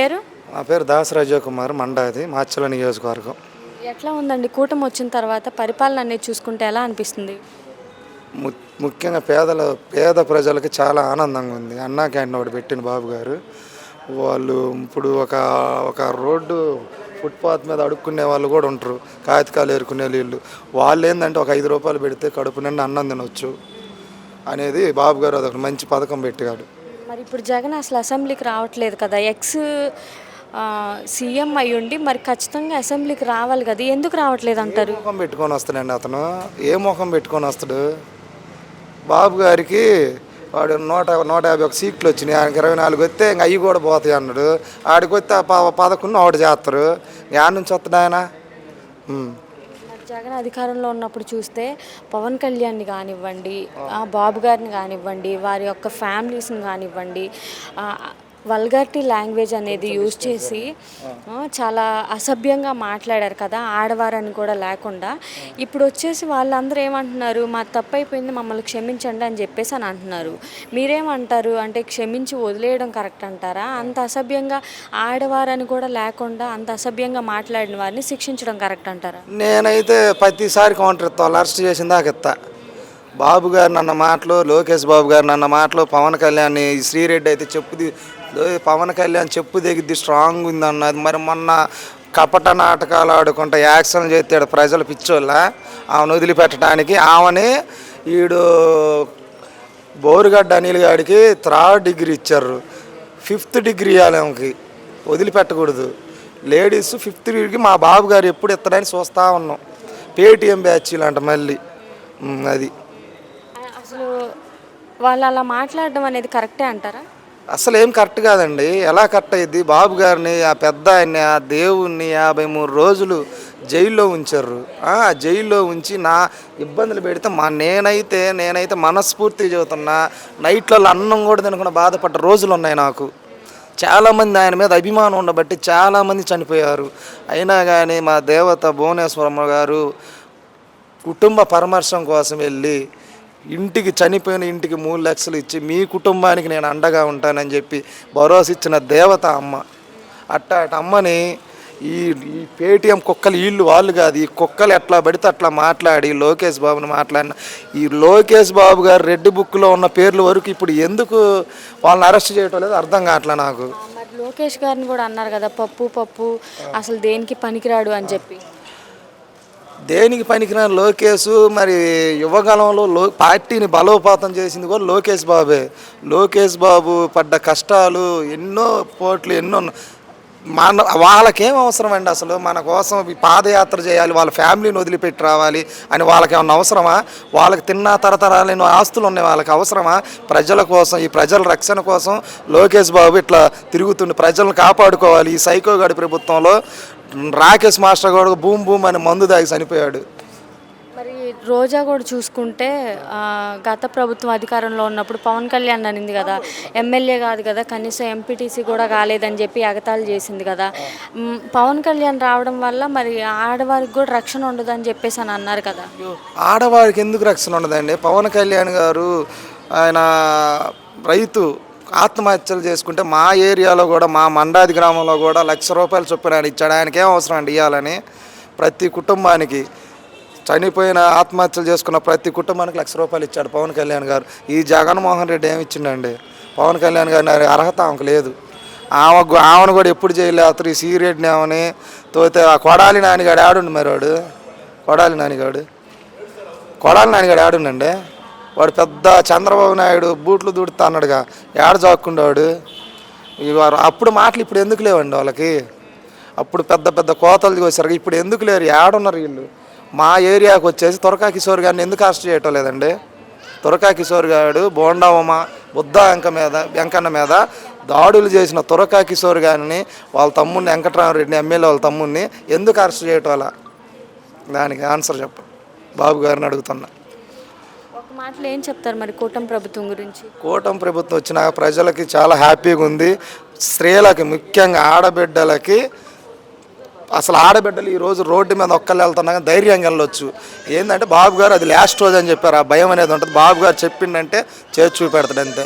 పేరు? దాసరాజ కుమార్ మండాది మాచల నియోజకవర్గం. ఎట్లా ఉందండి? కూటమి వచ్చిన తర్వాత పరిపాలన అనేది చూసుకుంటే ఎలా అనిపిస్తుంది? ము- ముఖ్యంగా పేదల పేద ప్రజలకి చాలా ఆనందంగా ఉంది. అన్నా క్యాంటీన్ ఒకటి పెట్టిన బాబు గారు. వాళ్ళు ఇప్పుడు ఒక ఒక రోడ్డు ఫుట్పాత్ మీద అడుక్కునే వాళ్ళు కూడా ఉంటారు. కాగితకాలు ఏరుకునే వీళ్ళు వాళ్ళు ఏంటంటే ఒక ఐదు రూపాయలు పెడితే కడుపు నిండా అన్నం తినొచ్చు అనేది బాబు గారు అదొక మంచి పథకం పెట్టాడు మరి ఇప్పుడు జగన్ అసలు అసెంబ్లీకి రావట్లేదు కదా. ఎక్స్ సీఎం అయి ఉండి మరి ఖచ్చితంగా అసెంబ్లీకి రావాలి కదా. ఎందుకు రావట్లేదు అంటారు? ముఖం పెట్టుకొని వస్తాడండి అతను? ఏ ముఖం పెట్టుకొని వస్తాడు? బాబు గారికి వాడు నూట నూట యాభై ఒక సీట్లు వచ్చినాయి. ఆయనకి ఇరవై నాలుగు వస్తే ఇంక అవి కూడా పోతాయి అన్నాడు. ఆడికి వస్తే పదకొండు ఒకటి చేస్తారు. యాడ్ నుంచి వస్తాడు ఆయన? జగన్ అధికారంలో ఉన్నప్పుడు చూస్తే పవన్ కళ్యాణ్ని కానివ్వండి బాబు గారిని కానివ్వండి వారి యొక్క ఫ్యామిలీస్ని కానివ్వండి వల్గారిటీ లాంగ్వేజ్ అనేది యూజ్ చేసి చాలా అసభ్యంగా మాట్లాడారు కదా ఆడవారని కూడా లేకుండా. ఇప్పుడు వచ్చేసి వాళ్ళందరూ ఏమంటున్నారు మా తప్పు అయిపోయింది మమ్మల్ని క్షమించండి అని చెప్పేసి అని అంటున్నారు. మీరేమంటారు? అంటే క్షమించి వదిలేయడం కరెక్ట్ అంటారా? అంత అసభ్యంగా ఆడవారని కూడా లేకుండా అంత అసభ్యంగా మాట్లాడిన వారిని శిక్షించడం కరెక్ట్ అంటారా? నేనైతే ప్రతిసారి కౌంటర్ ఇస్తా వాళ్ళు అరెస్ట్ చేసిన దాకా ఇస్తా బాబు గారు నన్న మాటలు లోకేష్ బాబు గారు నన్న మాటలు పవన్ కళ్యాణ్ శ్రీరెడ్డి అయితే చెప్పుది పవన్ కళ్యాణ్ చెప్పు దిగిద్ది స్ట్రాంగ్ ఉంది అన్నది మరి మొన్న కపట నాటకాలు ఆడుకుంటా యాక్షన్ చేస్తాడు ప్రజలు పిచ్చోళ్ళ. ఆమెను వదిలిపెట్టడానికి ఆమెని ఈడు బోరుగడ్డ అనిల్ గారికి థర్డ్ డిగ్రీ ఇచ్చారు. ఫిఫ్త్ డిగ్రీ ఇవ్వాలి ఆమెకి. వదిలిపెట్టకూడదు. లేడీస్ ఫిఫ్త్ డిగ్రీకి మా బాబు గారు ఎప్పుడు ఎత్తడని చూస్తూ ఉన్నాం. పేటిఎం బ్యాచ్ అంట మళ్ళీ. అది. అసలు వాళ్ళు అలా మాట్లాడడం అనేది కరెక్టే అంటారా? అసలు ఏం కరెక్ట్ కాదండి. ఎలా కరెక్ట్ అయ్యింది బాబు గారిని ఆ పెద్ద ఆయన్ని ఆ దేవుణ్ణి యాభై మూడు రోజులు జైల్లో ఉంచారు ఆ జైల్లో ఉంచి నా ఇబ్బందులు పెడితే మా నేనైతే నేనైతే మనస్ఫూర్తిగా చదువుతున్నా నైట్లలో అన్నం కూడా తినకుండా బాధపడ్డ రోజులు ఉన్నాయి నాకు. చాలామంది ఆయన మీద అభిమానం ఉండబట్టి చాలామంది చనిపోయారు. అయినా కానీ మా దేవత భువనేశ్వరమ్మ గారు కుటుంబ పరామర్శం కోసం వెళ్ళి ఇంటికి చనిపోయిన ఇంటికి మూడు లక్షలు ఇచ్చి మీ కుటుంబానికి నేను అండగా ఉంటానని చెప్పి భరోసా ఇచ్చిన దేవత అమ్మ. అట్ట అమ్మని ఈ ఈ పేటిఎం కుక్కలు వీళ్ళు వాళ్ళు కాదు ఈ కుక్కలు ఎట్లా పడితే అట్లా మాట్లాడి లోకేష్ బాబుని మాట్లాడిన. ఈ లోకేష్ బాబు గారు రెడ్డి బుక్లో ఉన్న పేర్లు వరకు ఇప్పుడు ఎందుకు వాళ్ళని అరెస్ట్ చేయటం లేదు అర్థం కావట్లే నాకు. లోకేష్ గారిని కూడా అన్నారు కదా పప్పు పప్పు అసలు దేనికి పనికిరాడు అని చెప్పి. దేనికి పనికిరాని లోకేష్ మరి యువకాలంలో లో పార్టీని బలోపాతం చేసింది కూడా లోకేష్ బాబే. లోకేష్ బాబు పడ్డ కష్టాలు ఎన్నో పోట్లు ఎన్నో ఉన్నాయి మన వాళ్ళకేం అవసరం అండి అసలు? మన కోసం పాదయాత్ర చేయాలి వాళ్ళ ఫ్యామిలీని వదిలిపెట్టి రావాలి అని వాళ్ళకి ఏమన్నా అవసరమా? వాళ్ళకి తిన్న తరతరాలైన ఆస్తులు ఉన్నాయి వాళ్ళకి అవసరమా? ప్రజల కోసం ఈ ప్రజల రక్షణ కోసం లోకేష్ బాబు ఇట్లా తిరుగుతుండి. ప్రజలను కాపాడుకోవాలి. ఈ సైకోగాడి ప్రభుత్వంలో రాకేష్ మాస్టర్ కూడా భూమ్ బూమ్ అని మందు దాగి చనిపోయాడు. మరి రోజా కూడా చూసుకుంటే గత ప్రభుత్వం అధికారంలో ఉన్నప్పుడు పవన్ కళ్యాణ్ అనింది కదా ఎమ్మెల్యే కాదు కదా కనీసం ఎంపీటీసీ కూడా కాలేదని చెప్పి ఎగతాళి చేసింది కదా. పవన్ కళ్యాణ్ రావడం వల్ల మరి ఆడవారికి కూడా రక్షణ ఉండదని చెప్పేసి అని అన్నారు కదా. ఆడవారికి ఎందుకు రక్షణ ఉండదండి? పవన్ కళ్యాణ్ గారు ఆయన రైతు ఆత్మహత్యలు చేసుకుంటే మా ఏరియాలో కూడా మా మండాది గ్రామంలో కూడా లక్ష రూపాయలు చొప్పున ఆయన ఇచ్చాడు. ఆయనకేం అవసరం అండి ఇవ్వాలని ప్రతి కుటుంబానికి. చనిపోయిన ఆత్మహత్యలు చేసుకున్న ప్రతి కుటుంబానికి లక్ష రూపాయలు ఇచ్చాడు పవన్ కళ్యాణ్ గారు. ఈ జగన్మోహన్ రెడ్డి ఏమి ఇచ్చిండండి? పవన్ కళ్యాణ్ గారి అర్హత ఆమెకు లేదు. ఆమె ఆమెను కూడా ఎప్పుడు చేయలేస్తారు ఈ సీరియడ్ని ఆమెని తోతే ఆ కొడాలి నానిగాడు ఆడుండి మరి వాడు? కొడాలి నానిగాడు? కొడాలి నానిగాడు ఆడుండండి? వాడు పెద్ద చంద్రబాబు నాయుడు బూట్లు దూడుతా అన్నాడుగా. ఏడ జాక్కుండేవాడు ఇవారు అప్పుడు మాటలు ఇప్పుడు ఎందుకు లేవండి వాళ్ళకి? అప్పుడు పెద్ద పెద్ద కోతలు కోసారు ఇప్పుడు ఎందుకు లేరు? ఏడున్నారు వీళ్ళు? మా ఏరియాకి వచ్చేసి తురకా కిషోర్ గారిని ఎందుకు అరెస్ట్ చేయటం లేదండి? తురకా కిషోర్ గారు బోండావమ బుద్ధ వెంక మీద వెంకన్న మీద దాడులు చేసిన తురకా కిషోర్ గారిని వాళ్ళ తమ్ముడిని వెంకటరామరెడ్డిని ఎమ్మెల్యే వాళ్ళ తమ్ముడిని ఎందుకు అరెస్ట్ చేయటం అలా? దానికి ఆన్సర్ చెప్పు. బాబు గారిని అడుగుతున్నా. మాటలో ఏం చెప్తారు మరి కూటమి ప్రభుత్వం గురించి? కూటమి ప్రభుత్వం వచ్చిన ప్రజలకి చాలా హ్యాపీగా ఉంది. స్త్రీలకి ముఖ్యంగా ఆడబిడ్డలకి అసలు ఆడబిడ్డలు ఈ రోజు రోడ్డు మీద ఒక్కళ్ళు వెళ్తున్నా కానీ ధైర్యంగా వెళ్ళొచ్చు. ఏంటంటే బాబు గారు అది లాస్ట్ రోజు అని చెప్పారు. ఆ భయం అనేది ఉంటుంది. బాబు గారు చెప్పిండంటే చేసి చూపెడతాడు అంతే.